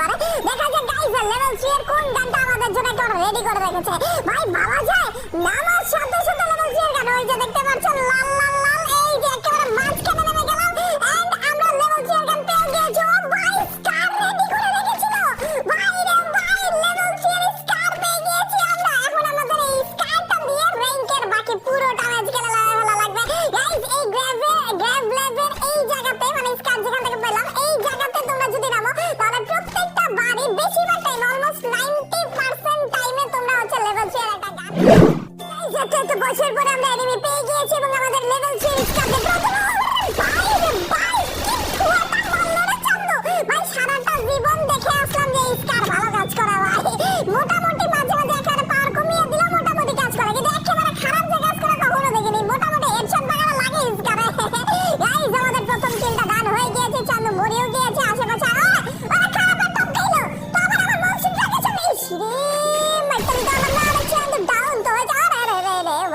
যেতে পারে। দেখা যায় গাইজ লেভেল 3 এর কোন গানটা আমাদের জন্য একদম রেডি করে রেখেছে। ভাই ভাবা যায়? নামার সাথে সাথে লেভেল 3 এর গান ওই যে দেখতে তো বছর পর আমরা অ্যানিমে পেয়ে গিয়েছি এবং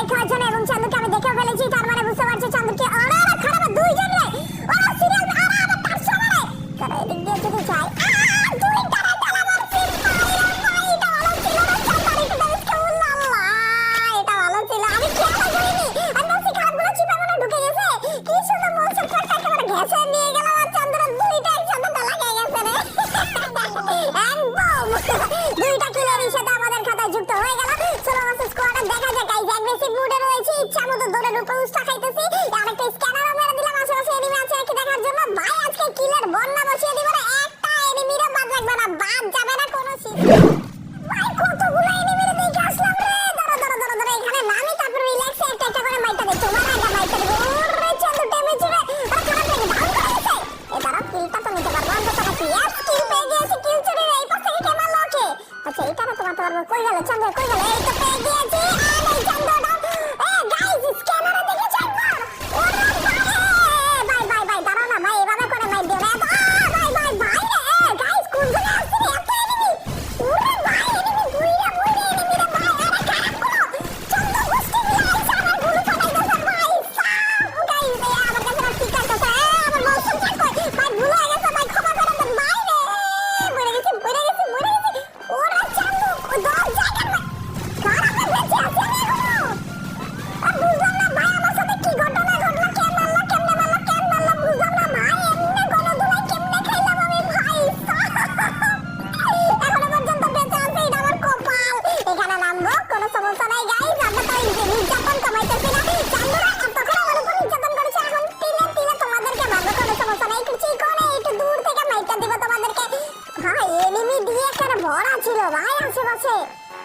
লাইক করার জন্য এবং চান্দুকে আমি দেখেও ফেলেছি তার মানে ভরা ছিল, ভাই, আশেপাশে।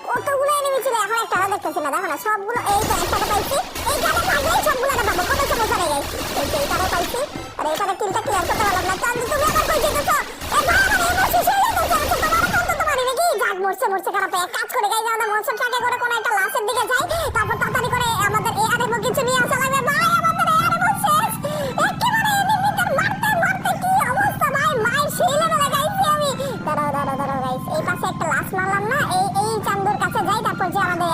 কতগুলো এনিমি ছিল, এখন একটা দেখতেছি না। দেখো না, সবগুলো এই তো একটাতে পাইছি। এই যে একটা পাইছি সবগুলো না পাবো, কত সময় ধরে গাইস এই যে এটাতে পাইছি। আর এটাতে তিনটা ক্লিয়ার করতে পারলাম না। চান্দি তুমি আবার কই যেতেছ? এ ভাই, আমার এই বসে সেই লাগতেছে তোমার কত তো পারি নাকি? জাগ মরছে মরছে, খারাপ এক কাজ করে গাই যাও না মনসব টাকা করে কোন একটা লাশের দিকে যাই। তারপর তাড়াতাড়ি করে আমাদের এই আরে কিছু নিয়ে আসা। from Jeremy.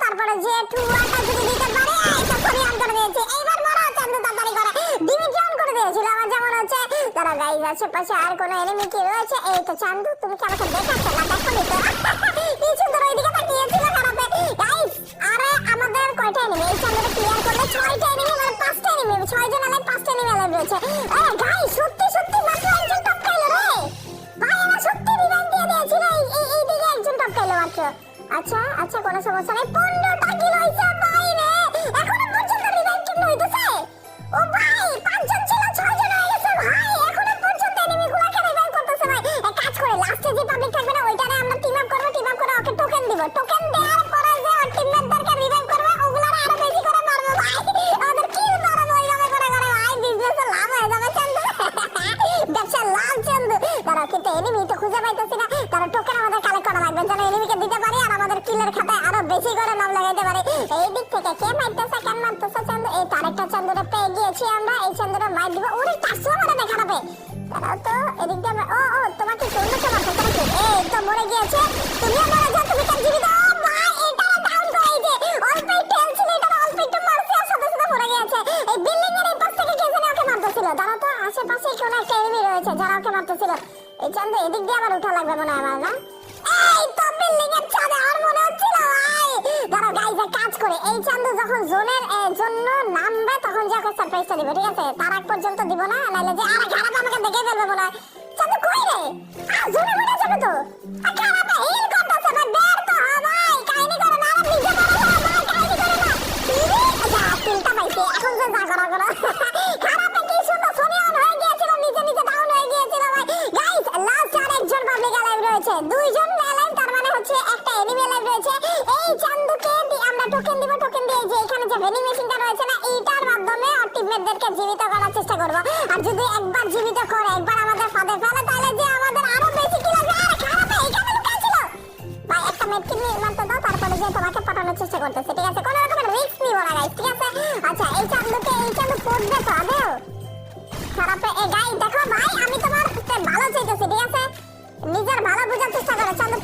তারপরে যে এইবার মরা করে। দিমিট ডাউন করে দিয়েছিল, আমার যেমন হচ্ছে। দাঁড়া গাইজ আর কোনো এনিমি কি রয়েছে? এই তো চাঁদু, তুমি কি আমাকে দেখাচ্ছ? না দেখো নি তো? এনিমি আলাই বেশি করে নাম লাগাইতে পারি। এই দিক থেকে কে মারতেছে, কেন মারতেছে চন্দু এই তারেকটা চন্দুরে পেয়ে গিয়েছি আমরা, এই চন্দুরে মার দিব। ওরে টাসও মারে দেখা পাবে তারাও তো, এদিক দিয়ে আমরা- ও ও, তোমাকে চন্দু তো মারতেছে নাকি এই তো মরে গিয়েছে। তুমিও মরে যাও, তুমি কেন জীবিত। আশেপাশে কোন একটা এনিমি রয়েছে, যারা ওকে মারতেছিল। এই চন্দু এদিক দিয়ে আবার উঠা লাগবে মনে হয় আমার, না? এই তো বিল্ডিং এর ছাদে আর মনে হচ্ছিল ভাই কাজ করে। এই চান্দু যখন জোনের জন্য নামবে, তখন যে ওকে দিব, ঠিক আছে? তার পর্যন্ত দিব না নাহলে আমাকে দেখে ফেলবে বলে চান্দু কই রে? আর জোনে মনে যাবে তো। আর টিমমেটদেরকে জীবিত করার চেষ্টা করব। আর যদি একবার জীবিত করে একবার আমাদের ফাঁদে ফেলে, তাহলে যে আমাদের আরও বেশি কিল আসবে আরে খারাপ, এইখানে লুকাই ছিল। ভাই, একটা মেডকিট নিয়ে মারতে দাও, তারপরে যে তোমাকে পাঠানোর চেষ্টা করতেছে, ঠিক আছে? কোনো রকমের রিস্ক নিব না গাইস ঠিক আছে? আচ্ছা এই চান্দুকে, এই চান্দু পড়বে তো, আদেও। খারাপে, এ গাই দেখো, ভাই, আমি তোমার ভালো চাইতেছি, ঠিক আছে? নিজের ভালো বোঝার চেষ্টা করো চান্দু